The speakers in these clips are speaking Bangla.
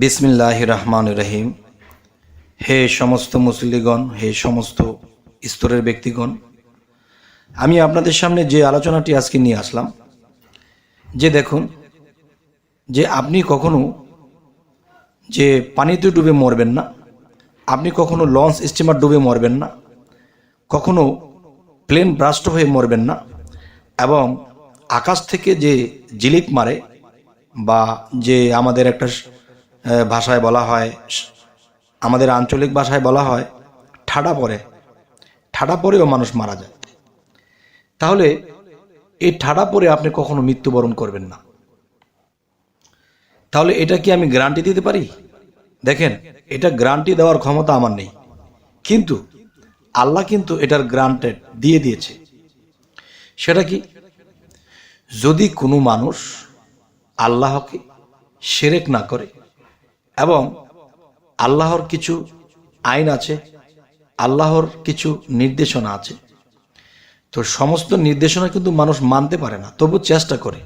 বিসমিল্লাহ রহমান রহিম। হে সমস্ত মুসলিগণ হে সমস্ত স্তরের ব্যক্তিগণ, আমি আপনাদের সামনে যে আলোচনাটি আজকে নিয়ে আসলাম, যে দেখুন, যে আপনি কখনো যে পানিতে ডুবে মরবেন না, আপনি কখনো লঞ্চ স্টিমার ডুবে মরবেন না, কখনো প্লেন ব্রাস্ট হয়ে মরবেন না, এবং আকাশ থেকে যে জিলিপ মারে বা যে আমাদের একটা ভাষায় বলা হয়, আমাদের আঞ্চলিক ভাষায় বলা হয়, ঠাডা পরে। ঠাডা পরেও মানুষ মারা যায়। তাহলে এই ঠাডা পরে আপনি কখনো মৃত্যুবরণ করবেন না। তাহলে এটা কি আমি গ্যারান্টি দিতে পারি? দেখেন, এটা গ্যারান্টি দেওয়ার ক্ষমতা আমার নেই। কিন্তু আল্লাহ কিন্তু এটার গ্রান্টেড দিয়ে দিয়েছে। সেটা কি? যদি কোনো মানুষ আল্লাহকে সেরেক না করে এবং আল্লাহর কিছু আইন আছে, আল্লাহর কিছু নির্দেশনা আছে। তো সমস্ত নির্দেশনা কিন্তু মানুষ মানতে পারে না, তবু চেষ্টা করে।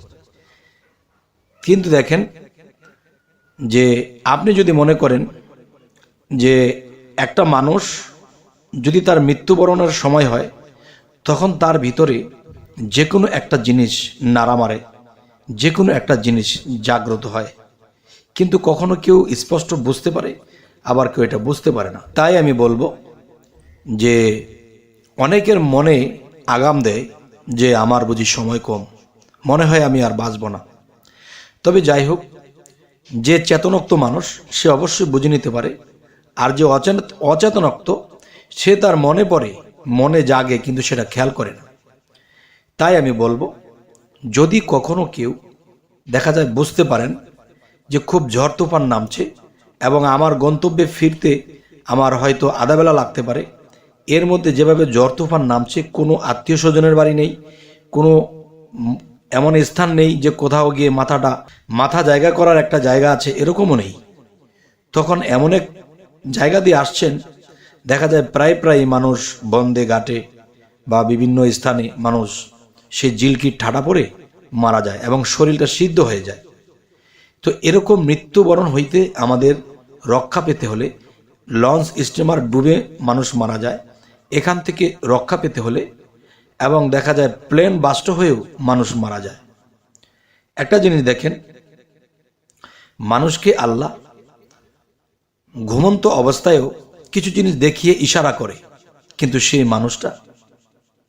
কিন্তু দেখেন যে আপনি যদি মনে করেন যে একটা মানুষ যদি তার মৃত্যুবরণের সময় হয়, তখন তার ভিতরে যে কোনো একটা জিনিস নাড়া মারে, যে কোনো একটা জিনিস জাগ্রত হয়। কিন্তু কখনো কেউ স্পষ্ট বুঝতে পারে, আবার কেউ এটা বুঝতে পারে না। তাই আমি বলব যে অনেকের মনে আগাম দেয় যে আমার বুঝি সময় কম। মনে হয় আমি আর বাঁচব না। তবে যাই হোক, যে চেতনোক্ত মানুষ, সে অবশ্যই বুঝে নিতে পারে, আর যে অচেতনোক্ত, সে তার মনে পড়ে, মনে জাগে, কিন্তু সেটা খেয়াল করে না। তাই আমি বলব, যদি কখনো কেউ, দেখা যায় বুঝতে পারেন যে খুব ঝড় তুফান নামছে এবং আমার গন্তব্যে ফিরতে আমার হয়তো আধা বেলা লাগতে পারে। এর মধ্যে যেভাবে ঝড় তুফান নামছে, কোনো আত্মীয় স্বজনের বাড়ি নেই, কোনো এমন স্থান নেই যে কোথাও গিয়ে মাথাটা, মাথা জায়গা করার একটা জায়গা আছে, এরকমও নেই। তখন এমন এক জায়গা দিয়ে আসছেন, দেখা যায় প্রায় প্রায় মানুষ বন্দে ঘাটে বা বিভিন্ন স্থানে মানুষ সেই জিলকির ঠাটা পড়ে মারা যায় এবং শরীরটা সিদ্ধ হয়ে যায়। তো এরকম মৃত্যুবরণ হইতে আমাদের রক্ষা পেতে হলে লঞ্চ স্টিমার ডুবে মানুষ মারা যায়। এখান থেকে রক্ষা পেতে হলে এবং দেখা যায় প্লেন বাস্ট হয়েও মানুষ মারা যায়। একটা জিনিস দেখেন, মানুষকে আল্লাহ ঘুমন্ত অবস্থায়ও কিছু জিনিস দেখিয়ে ইশারা করে, কিন্তু সেই মানুষটা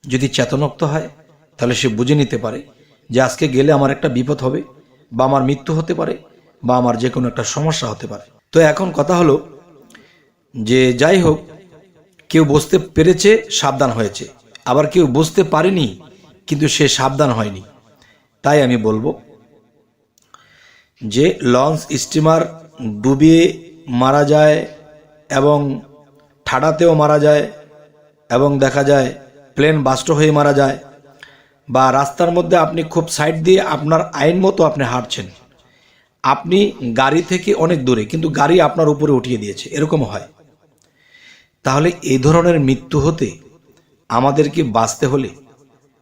যদি চেতনক্ত হয়, তাহলে সে বুঝে নিতে পারে যে আজকে গেলে আমার একটা বিপদ হবে। বা আমার মৃত্যু হতে পারে বা আমার যে কোনো একটা সমস্যা হতে পারে। তো এখন কথা হলো যে যাই হোক, কেউ বুঝতে পেরেছে সাবধান হয়েছে। আবার কেউ বুঝতে পারেনি, কিন্তু সে সাবধান হয়নি। তাই আমি বলব যে লঞ্চ স্টিমার ডুবিয়ে মারা যায় এবং ঠাডাতেও মারা যায় এবং দেখা যায় প্লেন বাস্ট হয়ে মারা যায়। বা রাস্তার মধ্যে আপনি খুব সাইড দিয়ে আপনার আইন মতো আপনি হাঁটছেন। আপনি গাড়ি থেকে অনেক দূরে, কিন্তু গাড়ি আপনার উপরে উঠিয়ে দিয়েছে। এরকম হয়। তাহলে এই ধরনের মৃত্যু হতে আমাদেরকে বাঁচতে হলে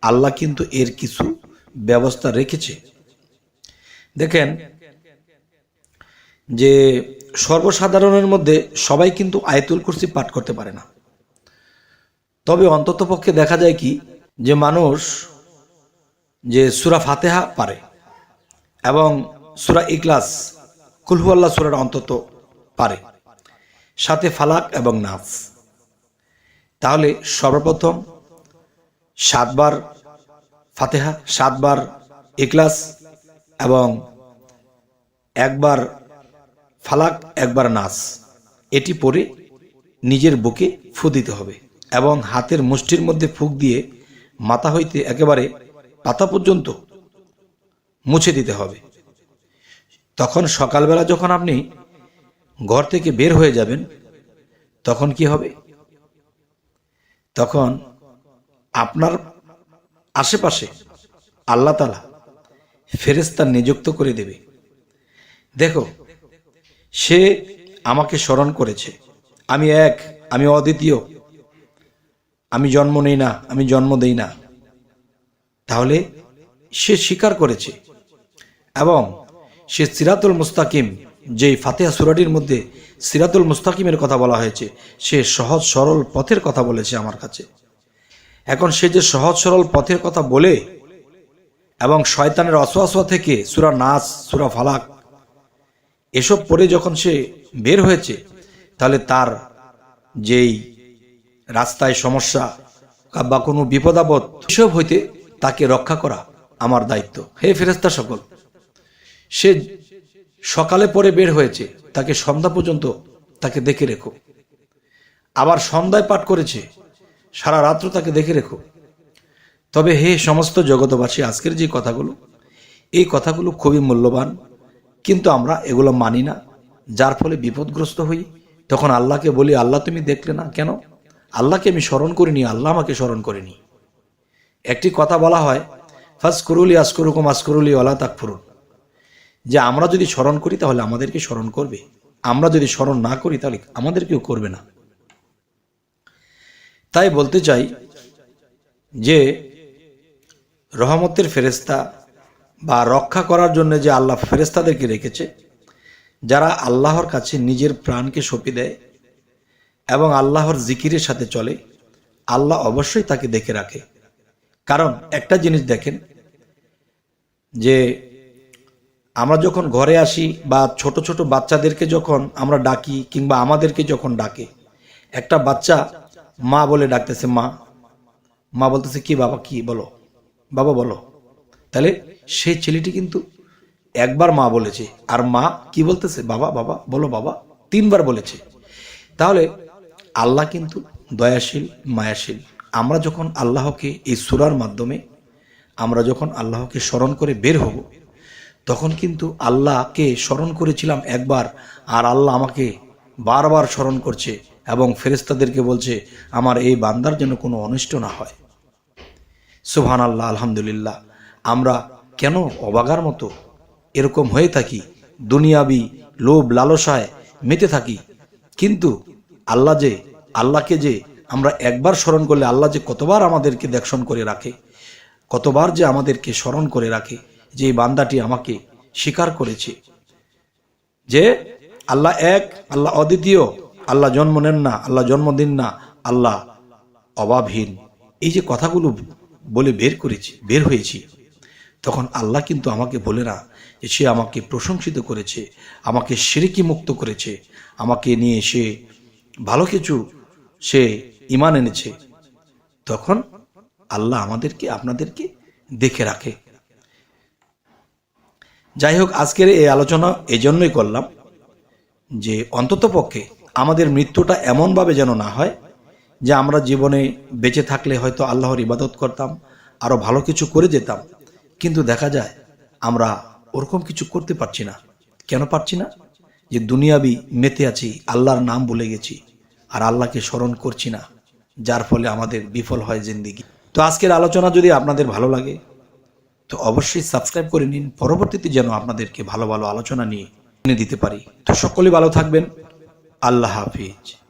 আল্লাহ কিন্তু এর কিছু ব্যবস্থা রেখেছে। দেখেন যে সর্বসাধারণের মধ্যে সবাই কিন্তু আয়তুল কুরসি পাঠ করতে পারে না। তবে অন্ততপক্ষে দেখা যায় কি যে মানুষ যে সুরা ফাতেহা পারে এবং সুরা ইকলাস কুলহুয়াল্লাহ সুরার অন্তত পারে। সাথে ফালাক এবং নাফ তাহলে সর্বপ্রথম সাতবার ফাতেহা, সাতবার ইকলাস এবং একবার ফালাক, একবার নাস এটি পরে নিজের বুকে ফু দিতে হবে এবং হাতের মুষ্টির মধ্যে ফুক দিয়ে মাথা হইতে একেবারে পাতা পর্যন্ত মুছে দিতে হবে। তখন সকালবেলা যখন আপনি ঘর থেকে বের হয়ে যাবেন, তখন কি হবে? তখন আপনার আশেপাশে আল্লাহ তালা ফেরেস্তা নিযুক্ত করে দেবে। দেখো, সে আমাকে স্মরণ করেছে। আমি এক, আমি অদ্বিতীয়। আমি জন্ম নেই না, আমি জন্ম দেই না। তাহলে সে স্বীকার করেছে। এবং সে সিরাতুল মুস্তাকিম, যেই ফাতেহা সুরাটির মধ্যে সিরাতুল মুস্তাকিমের কথা বলা হয়েছে, সে সহজ সরল পথের কথা বলেছে আমার কাছে। এখন সে যে সহজ সরল পথের কথা বলে এবং শয়তানের অসোয়াশোয়া থেকে সুরা নাচ সুরা ফালাক, এসব পড়ে যখন সে বের হয়েছে, তাহলে তার যেই রাস্তায় সমস্যা বা কোনো বিপদাপদ এসব হইতে তাকে রক্ষা করা আমার দায়িত্ব। হে ফেরেস্তা সকল, সে সকালে পরে বের হয়েছে, তাকে সন্ধ্যা পর্যন্ত তাকে দেখে রেখো। আবার সন্ধ্যায় পাঠ করেছে, সারা রাত্র তাকে দেখে রেখো। তবে হে সমস্ত জগতবাসী আজকের যে কথাগুলো, এই কথাগুলো খুবই মূল্যবান, কিন্তু আমরা এগুলো মানি না। যার ফলে বিপদগ্রস্ত হই। তখন আল্লাহকে বলি, আল্লাহ তুমি দেখলে না কেন? আল্লাহকে আমি স্মরণ করিনি, আল্লাহ আমাকে স্মরণ করিনি। একটি কথা বলা হয় ফার্স্ট করুলি আসকরুকুম আসকরুলি ওলা তাকফুরুন। যে আমরা যদি স্মরণ করি, তাহলে আমাদেরকে স্মরণ করবে। আমরা যদি স্মরণ না করি, তাহলে আমাদেরকেও করবে না। তাই বলতে চাই যে, রহমতের ফেরেস্তা বা রক্ষা করার জন্য যে আল্লাহ ফেরেস্তাদেরকে রেখেছে, যারা আল্লাহর কাছে নিজের প্রাণকে সঁপে দেয় এবং আল্লাহর জিকিরের সাথে চলে, আল্লাহ অবশ্যই তাকে দেখে রাখে। কারণ একটা জিনিস দেখেন, যে আমরা যখন ঘরে আসি বা ছোট ছোট বাচ্চাদেরকে যখন আমরা ডাকি কিংবা আমাদেরকে যখন ডাকে, একটা বাচ্চা মা বলে ডাকতেছে, মা। মা বলতেছে, কি বাবা, কি বলো? বাবা, বলো। তাহলে সেই ছেলেটি কিন্তু একবার মা বলেছে, আর মা কি বলতেছে? বাবা বাবা, বলো, বাবা। তিনবার বলেছে। তাহলে আল্লাহ কিন্তু দয়াশীল, মায়াশীল। আমরা যখন আল্লাহকে এই সুরার মাধ্যমে, আমরা যখন আল্লাহকে স্মরণ করে বের হব, তখন কিন্তু আল্লাহকে স্মরণ করেছিলাম একবার, আর আল্লাহ আমাকে বারবার স্মরণ করছে এবং ফেরেস্তাদেরকে বলছে, আমার এই বান্দার যেন কোনো অনিষ্ট না হয়। সুবহান আল্লাহ আলহামদুলিল্লাহ। আমরা কেন অবাগার মতো এরকম হয়ে থাকি, দুনিয়াবি লোভ লালসায় মেতে থাকি? কিন্তু আল্লাহ যে, আল্লাহকে যে আমরা একবার স্মরণ করলে আল্লাহ যে কতবার আমাদেরকে দেখশন করে রাখে, কতবার যে আমাদেরকে স্মরণ করে রাখে, যে এই বান্দাটি আমাকে স্বীকার করেছে। যে আল্লাহ এক, আল্লাহ অদ্বিতীয়, আল্লাহ জন্ম নেন না, আল্লাহ জন্ম দিন না, আল্লাহ অভাবহীন। এই যে কথাগুলো বলে বের করেছি, বের হয়েছি, তখন আল্লাহ কিন্তু আমাকে বলে না যে সে আমাকে প্রশংসিত করেছে, আমাকে সিরিকি মুক্ত করেছে, আমাকে নিয়ে সে ভালো কিছু সে ইমান এনেছে, তখন আল্লাহ আমাদেরকে, আপনাদেরকে দেখে রাখে। যাই হোক আজকের এই আলোচনা এই জন্যই করলাম যে অন্ততপক্ষে আমাদের মৃত্যুটা এমনভাবে যেন না হয় যে, আমরা জীবনে বেঁচে থাকলে হয়তো আল্লাহর ইবাদত করতাম আরও ভালো কিছু করে যেতাম, কিন্তু দেখা যায় আমরা ওরকম কিছু করতে পারছি না। কেন পারছি না? যে, দুনিয়াবি মেতে আছি, আল্লাহর নাম ভুলে গেছি, আর আল্লাহকে স্মরণ করছি না। যার ফলে আমাদের বিফল হয় জিন্দিগি। তো আজকের আলোচনা যদি আপনাদের ভালো লাগে, তো অবশ্যই সাবস্ক্রাইব করে নিন। পরবর্তীতে যেন আপনাদেরকে ভালো ভালো আলোচনা নিয়ে এনে দিতে পারি। তো সকলে ভালো থাকবেন। আল্লাহ হাফিজ।